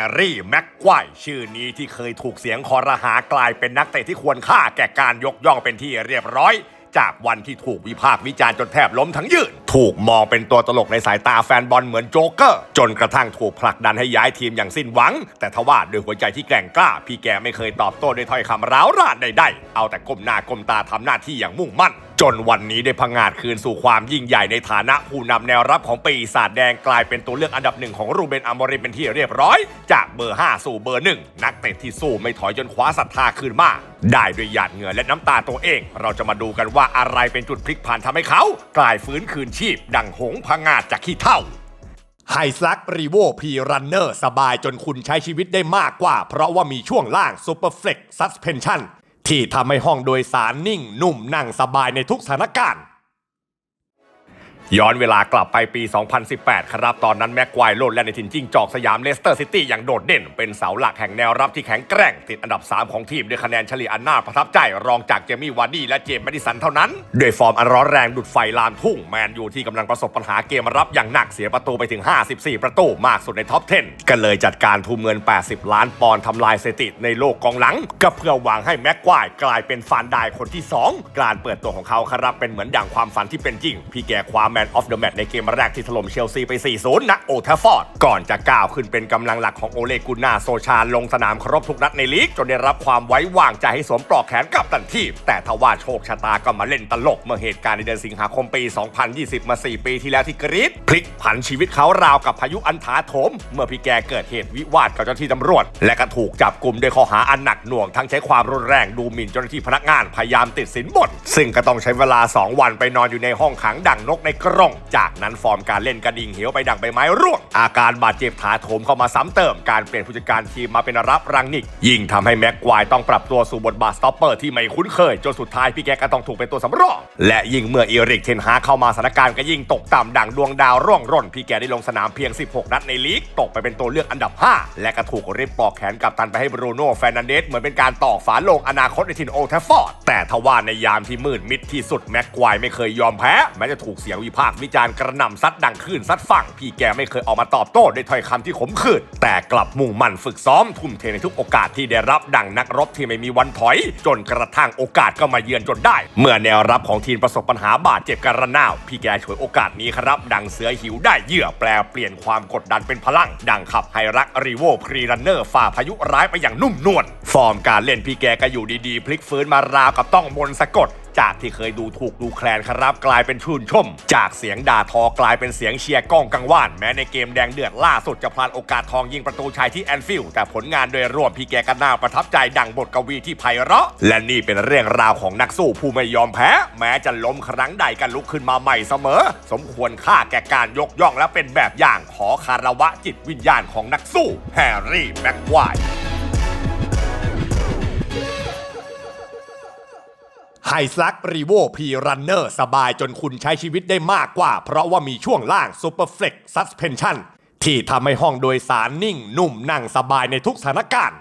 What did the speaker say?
ร์รี่แม็กควายชื่อนี้ที่เคยถูกเสียงคอรหากลายเป็นนักเตะที่ควรค่าแก่การยกย่องเป็นที่เรียบร้อย จากวันที่ถูกวิพากษ์วิจารณ์จนแทบล้มทั้งยืน ถูกมองเป็นตัวตลกในสายตาแฟนบอลเหมือนโจ๊กเกอร์ จนกระทั่งถูกผลักดันให้ย้ายทีมอย่างสิ้นหวัง แต่ทว่าด้วยหัวใจที่แกร่งกล้า พี่แกไม่เคยตอบโต้ด้วยถ้อยคำร้าวรานใดๆ เอาแต่ก้มหน้าก้มตาทำหน้าที่อย่างมุ่งมั่น จนวันนี้ได้พังงาดคืนสู่ความยิ่งใหญ่ในฐานะผู้นำแนวรับของปีศาจแดงกลายเป็นตัวเลือกอันดับหนึ่งของรูเบนอามอริมเป็นที่เรียบร้อย จากเบอร์ 5 สู่เบอร์หนึ่งนักเตะที่สู้ไม่ถอยจนคว้าศรัทธาคืนมาได้ด้วยหยาดเหงื่อและน้ำตาตัวเอง เราจะมาดูกันว่าอะไรเป็นจุดพลิกผันทำให้เขา กลายฟื้นคืนชีพดังหงพงาดจากขี้เท่าไฮซักรีโวพีรันเนอร์สบายจนคุณใช้ชีวิตได้มากกว่า เพราะว่ามีช่วงล่างซูเปอร์เฟล็กซัสเพนชั่นที่ทำให้ห้องโดยสารนิ่งนุ่มนั่งสบายในทุกสถานการณ์ ย้อนเวลากลับไปปี 2018 ครับ ตอนนั้นแม็กควายโลดแล่นในถิ่นจิ้งจอกสยามเลสเตอร์ซิตี้อย่างโดดเด่น เป็นเสาหลักแห่งแนวรับที่แข็งแกร่ง ติดอันดับ 3 ของทีม ด้วยคะแนนเฉลี่ยอันน่าประทับใจ รองจากเจมี่วาร์ดี้และเจมส์แมดิสันเท่านั้น ด้วยฟอร์มอันร้อนแรงดุดไฟลามทุ่ง แมนยูที่กำลังประสบปัญหาเกมรับอย่างหนักเสียประตูไปถึง 54 ประตูมากสุดในท็อป 10ก็เลยจัดการทุ่มเงิน 80 ล้านปอนด์ทำลายสถิติในโลกกองหลังก็เพื่อหวังให้แม็กควายกลายเป็นฟานไดคนที่ 2 การเปิดตัวของเขาครับเป็นเหมือนดั่งความฝันที่เป็นจริงพี่แกคว้าแมนออฟเดอะแมตช์ในเกมแรกที่ถล่มเชลซีไป 4-0ณโอลด์แทฟอร์ด ก่อนจะก้าวขึ้นเป็นกำลังหลักของโอเลกุนาโซชาลงสนามครบทุกนัดในลีก จนได้รับความไว้วางใจให้สวมปลอกแขนกับตันทีม แต่ทว่าโชคชะตาก็มาเล่นตลก เมื่อเหตุการณ์ในเดือนสิงหาคมปี 2020 มา 4 ปีที่แล้วที่กรีซพลิกผันชีวิตเขาราวกับพายุอันถาโถม เมื่อพี่แกเกิดเหตุวิวาทกับเจ้าหน้าที่ตำรวจ และก็ถูกจับกลุ่มด้วยข้อหาอันหนักหน่วงทั้งใช้ความรุนแรงดูหมิ่นเจ้าหน้าที่พนักงานพยายามติดสินบนซึ่งก็ต้องใช้เวลา 2 วันไปนอนอยู่ในห้องขังดั่งนกในกรงจากนั้นฟอร์มการเล่นกระดิ่งเหวไปดังใบไม้ร่วง อาการบาดเจ็บถาโถมเข้ามาซ้ำเติม การเปลี่ยนผู้จัดการทีมมาเป็นรับรังนิก ยิ่งทำให้แม็กควายต้องปรับตัวสู่บทบาทสต็อปเปอร์ที่ไม่คุ้นเคย จนสุดท้ายพี่แกก็ต้องถูกเป็นตัวสำรอง และยิ่งเมื่อเอริกเทนฮาเข้ามาสถานการณ์ก็ยิ่งตกต่ำดังดวงดาวร่วงร่นพี่แกได้ลงสนามเพียง 16 นัดในลีก ตกไปเป็นตัวเลือกอันดับ 5 และก็ถูกริบปอกแขนกับตันไปให้บรูโน่แฟร์นันเดสเหมือนเป็นการตอกฝาโลงอนาคตในทินโอลด์แทฟฟอร์ดแต่ทว่าในยามที่มืดมิดที่สุดแม็กควายไม่เคยยอมแพ้แม้จะถูกเสียงวิพากษ์วิจารณ์กระหน่ำซัดดังคลื่นซัดฝั่ง พี่แกไม่เคยออกมาตอบโต้ด้วยถ้อยคำที่ขมขื่นแต่กลับมุ่งมั่นฝึกซ้อมทุ่มเทในทุกโอกาสที่ได้รับดังนักรบที่ไม่มีวันถอย จนกระทั่งโอกาสก็มาเยือนจนได้ เมื่อแนวรับของทีมประสบปัญหาบาดเจ็บกระนาวพี่แกฉวยโอกาสนี้ครับ ดังเสือหิวได้เหยื่อแปลเปลี่ยนความกดดันเป็นพลัง ดังขับไฮรักรีโวพรีรันเนอร์ฝ่าพายุร้ายไปอย่างนุ่มนวลฟอร์มการเล่นพี่แกก็อยู่ดีๆ พลิกฟื้นมาราวกับต้องมนสะกด จากที่เคยดูถูกดูแคลนครับกลายเป็นชื่นชม จากเสียงด่าทอกลายเป็นเสียงเชียร์ก้องกังวาน แม้ในเกมแดงเดือดล่าสุดจะพลาดโอกาสทองยิงประตูชัยที่แอนฟิลด์แต่ผลงานโดยรวมพี่แกก็น่าประทับใจดังบทกวีที่ไพเราะ และนี่เป็นเรื่องราวของนักสู้ผู้ไม่ยอมแพ้ แม้จะล้มครั้งใดก็ลุกขึ้นมาใหม่เสมอ สมควรค่าแก่การยกย่องและเป็นแบบอย่างขอคารวะจิตวิญญาณของนักสู้แฮร์รี่แม็กควาย ไฮซักรีโวพีรันเนอร์สบายจนคุณใช้ชีวิตได้มากกว่า เพราะว่ามีช่วงล่างซูเปอร์เฟล็กซ์ซัสเพนชั่นที่ทำให้ห้องโดยสารนิ่งนุ่มนั่งสบายในทุกสถานการณ์